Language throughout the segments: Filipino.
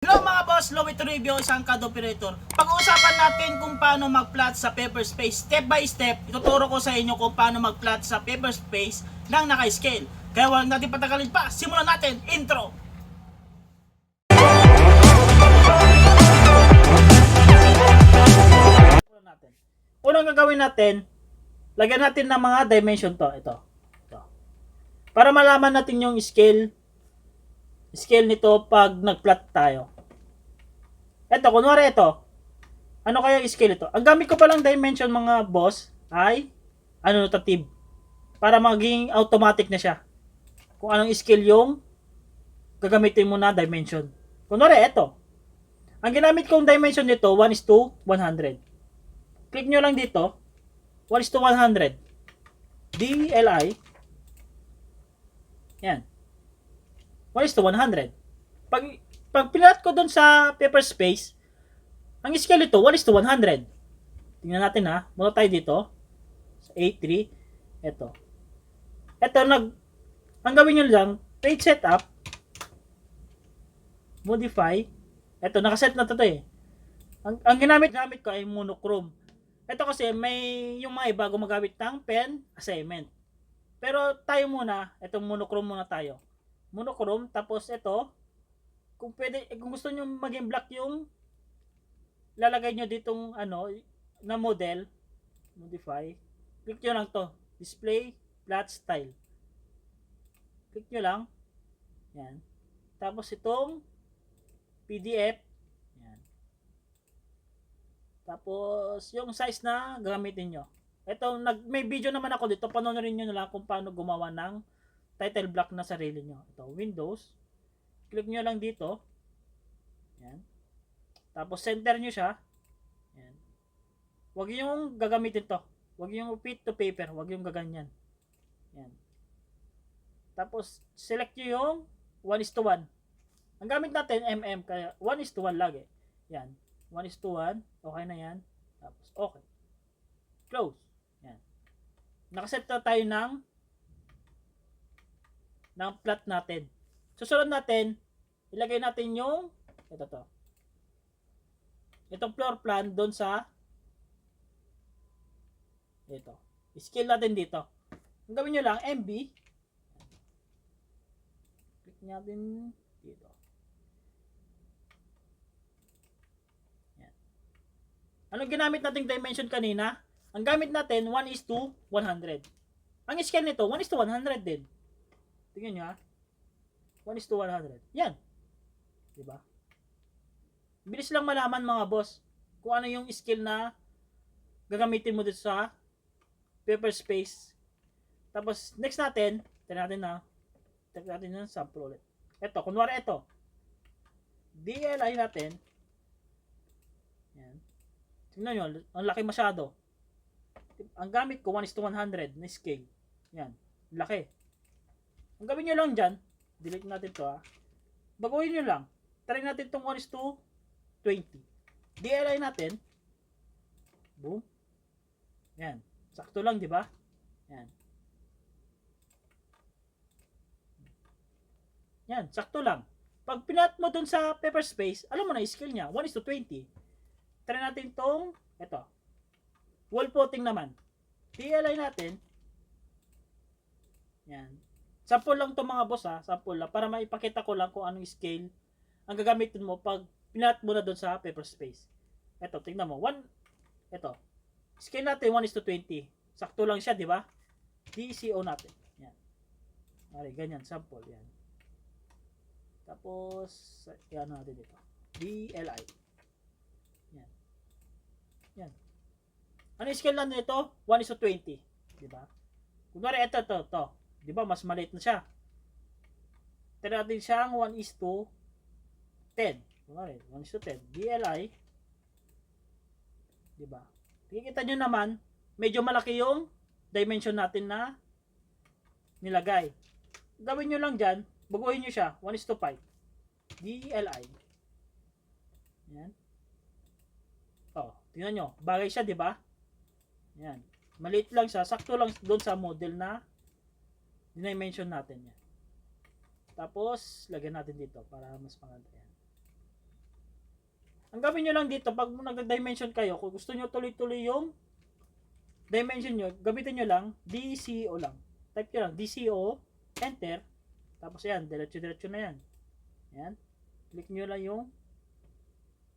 Hello mga boss, Louie Toribio, isang CAD operator. Pag-uusapan natin kung paano mag-plot sa paper space. Step by step, ituturo ko sa inyo kung paano mag-plot sa paper space ng naka-scale. Kaya huwag natin patagalin pa, simulan natin, intro! Unang gagawin natin, lagyan natin ng mga dimension to. Ito. Ito. Para malaman natin yung scale scale nito pag nag-plot tayo. Ito, kunwari ito. Ano kaya scale ito? Ang gamit ko palang dimension mga boss ay annotative. Para maging automatic na siya. Kung anong scale yung gagamitin mo na dimension. Kunwari ito. Ang ginamit kong dimension nito 1 is to 100. Click nyo lang dito. 1 is to 100. DLI. Yan. 1 is to 100. Pag, pag pinat ko doon sa paper space, ang scale ito, 1 is to 100. Tingnan natin ha. Muna tayo dito. Sa A3. Ito. Ito, nag, ang gawin nyo lang, page setup, modify, ito, nakaset na to eh. Ang, ang ginamit gamit ko ay monochrome. Ito kasi may yung mga iba gumagamit ng pen assignment. Pero tayo muna, itong monochrome muna tayo monochrome. Tapos ito kung pwede eh, kung gusto niyo maging black yung lalagay niyo ditong ano na model modify click niyo lang to. Display flat style. Click niyo lang. Yan. Tapos itong PDF yan. Tapos yung size na gagamitin niyo ito nag may video naman ako dito. Panoorin niyo na lang kung paano gumawa ng title block na sarili nyo. Ito, Windows. Click nyo lang dito. Yan. Tapos center nyo siya. Yan. Huwag yung gagamitin to. Huwag yung fit to paper. Huwag yung gaganyan. Yan. Tapos select nyo yung 1 is to 1. Ang gamit natin mm kaya 1 is to 1 lagi. Yan. 1 is to 1. Okay na yan. Tapos okay. Close. Yan. Nakaset na tayo ng ng plot natin. Susunod natin, ilagay natin yung ito to. Itong floor plan doon sa ito. Scale natin dito. Ang gawin nyo lang, MB. Click natin dito. Yan. Anong ginamit nating dimension kanina? Ang gamit natin, 1 is to 100. Ang scale nito, 1 is to 100 din. Tingnan nyo ha. 1 is to 100. Yan. Diba? Bilis lang malaman mga boss kung ano yung skill na gagamitin mo dito sa paper space. Tapos, next natin, tignan natin na, tignan natin yung sample ulit. Ito, kunwari ito. DLI natin. Yan. Tingnan nyo, ang laki masyado. Ang gamit ko, 1 is to 100 na scale. Yan. Laki. Ang gawin nyo lang dyan, delete natin to ha. Baguhin nyo lang. Try natin itong 1 is to 20. DLI natin. Boom. Yan. Sakto lang, di ba? Yan. Yan, sakto lang. Pag pinat mo dun sa paper space, alam mo na, skill niya, 1 is to 20. Try natin tong, eto. Wall plotting naman. DLI natin. Yan. Sample lang to mga boss ha, sample lang para maipakita ko lang kung anong scale ang gagamitin mo pag pinat mo na doon sa paper space. Ito, tingnan mo. 1 ito. Scale natin 1 is to 20. Sakto lang siya, di ba? DCO natin. Yan. Mari, ganyan, sample. Yan. Tapos, yan natin dito. DLI. Yan. Yan. Ano yung scale lang nito? 1 is to 20. Di ba? Kunwari, ito, ito, ito. Di ba? Mas maliit na siya. Tira natin siyang 1 is to 10. Kunwari, 1 is to 10. DLI. Di ba? Kikita nyo naman, medyo malaki yung dimension natin na nilagay. Gawin nyo lang dyan, baguhin nyo siya, 1 is to 5. DLI. Yan. Oh, tingnan nyo, bagay siya, di ba? Yan. Maliit lang siya, sakto lang doon sa model na dimension natin yan. Tapos, lagyan natin dito para mas maganda yan. Ang gawin nyo lang dito, pag nag-dimension kayo, kung gusto nyo tuloy-tuloy yung dimension nyo, gamitin nyo lang, DCO lang. Type nyo lang, DCO, enter, tapos yan, diretso-diretso na yan. Yan. Click nyo lang yung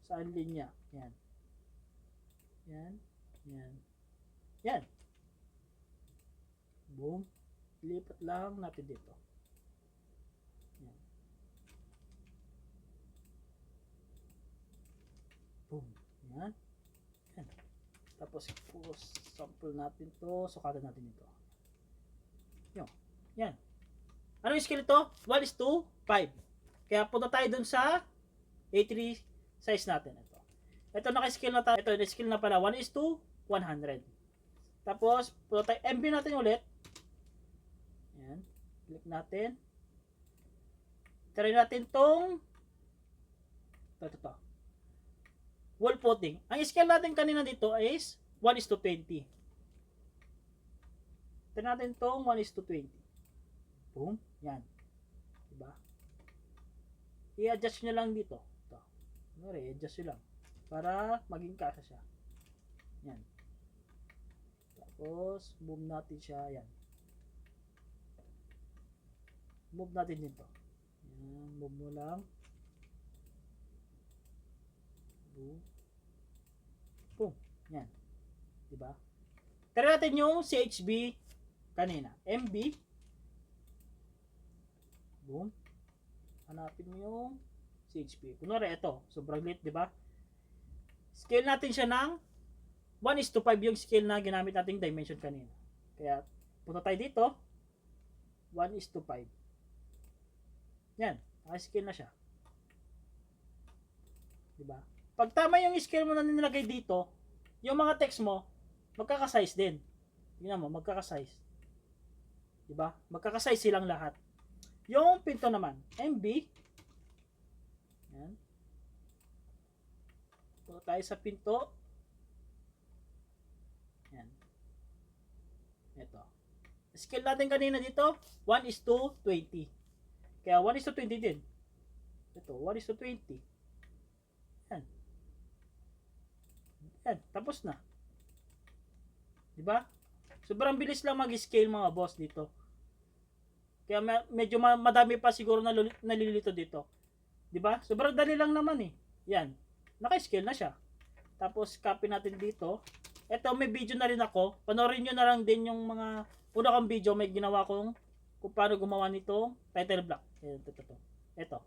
saan linya. Yan. Yan. Yan. Yan. Boom. Lipat lang natin dito. Yan. Boom. Yan. Yan. Tapos, puro sample natin to. Sukatan natin ito. Yan. Yan. Ano yung skill ito? 1 is to 5. Kaya punta tayo dun sa A3 size natin. Ito. Ito naka-skill na tayo. Ito, skill na pala. 1 is to 100. Tapos, punta tayo. MB natin ulit. Click natin. Try natin tong ito, ito, ito. Wall putting. Ang scale natin kanina dito is 1 is to 20. Try natin tong 1 is to 20. Boom. Yan. Diba? I-adjust nyo lang dito. Ito. Ano i-adjust nyo lang. Para maging kasa siya. Yan. Tapos, move natin siya. Yan. Move natin dito. Yan. Move mo lang. Boom. Boom. Yan. Diba? Try natin yung CHB kanina. MB. Boom. Hanapin mo yung CHP. Kunwari, ito. Sobrang lit, di ba? Scale natin siya ng 1 is to 5 yung scale na ginamit nating dimension kanina. Kaya, punta tayo dito. 1 is to 5. Yan. Naka-scale na siya. Di ba? Pag tama yung scale mo na nilagay dito, yung mga text mo, magkakasize din. Tingnan mo, magkakasize. Di ba? Magkakasize silang lahat. Yung pinto naman, MB. Yan. Punta tayo sa pinto. Yan. Ito. Scale natin kanina dito, 1 is to 20. Kaya 1 is to 20 din. Ito, 1 is to 20. Yan. Yan, tapos na. 'Di ba? Sobrang bilis lang mag-scale mga boss dito. Kaya me- medyo ma- madami pa siguro na nalilito dito. 'Di ba? Sobrang dali lang naman eh. Yan. Naka-scale na siya. Tapos copy natin dito. Ito may video na rin ako. Panoorin niyo na lang din yung mga una kong video may ginawa kong kung paano gumawa nito title block. Ito, ito, ito. Ito.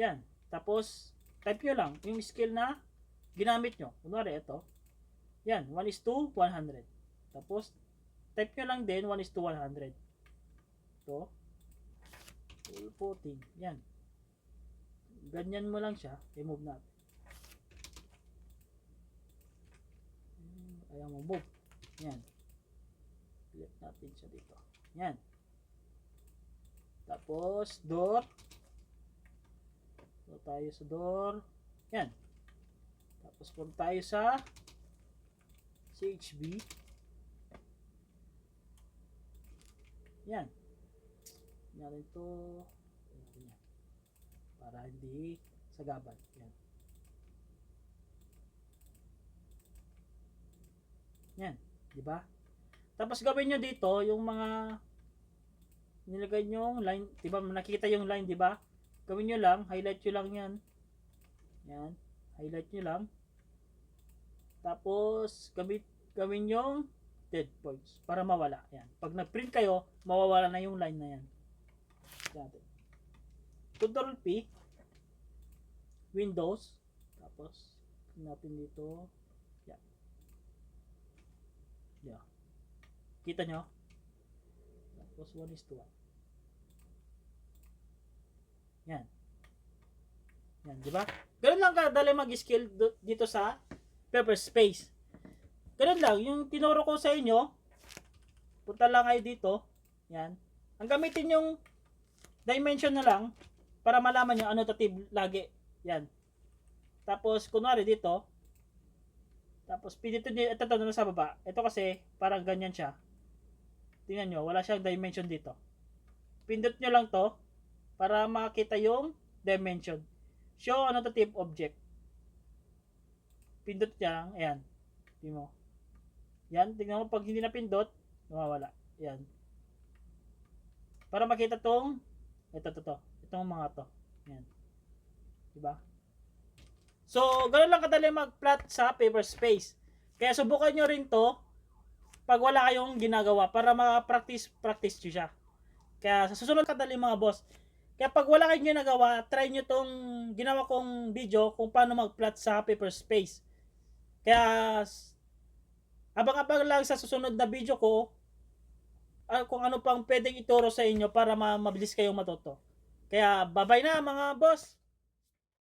Yan. Tapos type nyo lang yung scale na ginamit nyo. Kunwari ito. Yan. 1 is to 100. Tapos type nyo lang din 1 is to 100 to full putting yan ganyan mo lang siya i-move natin ayaw mo move yan click natin siya dito yan tapos door. So tayo sa door. Yan. Tapos punta tayo sa CHB yan. Natin ito yan. para hindi sagabal yan. Yan. Di ba? Tapos gawin nyo dito yung mga nilagay nyo yung line di ba? Nakikita yung line di ba? Gawin nyo lang highlight nyo lang yan. Yan highlight nyo lang. Tapos gamit gawin yung dead points para mawala. Yan. Pag nag-print kayo mawawala na yung line na yan. Natin. Control P Windows. Tapos natin dito. Yan. Yeah. Kita nyo? Tapos 1 is to 1. Yan. Yan, di ba? Ganun lang kadali mag-skill dito sa paper space. Ganun lang, yung tinuro ko sa inyo, punta lang kayo dito. Yan. Ang gamitin yung dimension na lang para malaman nyo ano tatib lagi. Yan. Tapos, kunwari dito, tapos pinito nyo, ito, ito na sa baba. Ito kasi, parang ganyan siya. Tingnan nyo, wala siyang dimension dito. Pindot nyo lang to para makita yung dimension. Show annotative object. pindot niya, ayan. Tingnan mo. Yan, tingnan mo pag hindi na pindot, nawawala. Yan. Para makita tong ito to to. Itong mga to. Yan. Diba? So, ganoon lang kadali mag-plot sa paper space. Kaya subukan nyo rin to pag wala kayong ginagawa para ma-practice practice nyo siya. Kaya sa susunod kadali mga boss, kaya pag wala kayong ginagawa, try nyo tong ginawa kong video kung paano mag-plot sa paper space. Kaya abang-abang lang sa susunod na video ko ah, kung ano pang pwedeng ituro sa inyo para ma- mabilis kayong matuto. Kaya bye-bye na mga boss!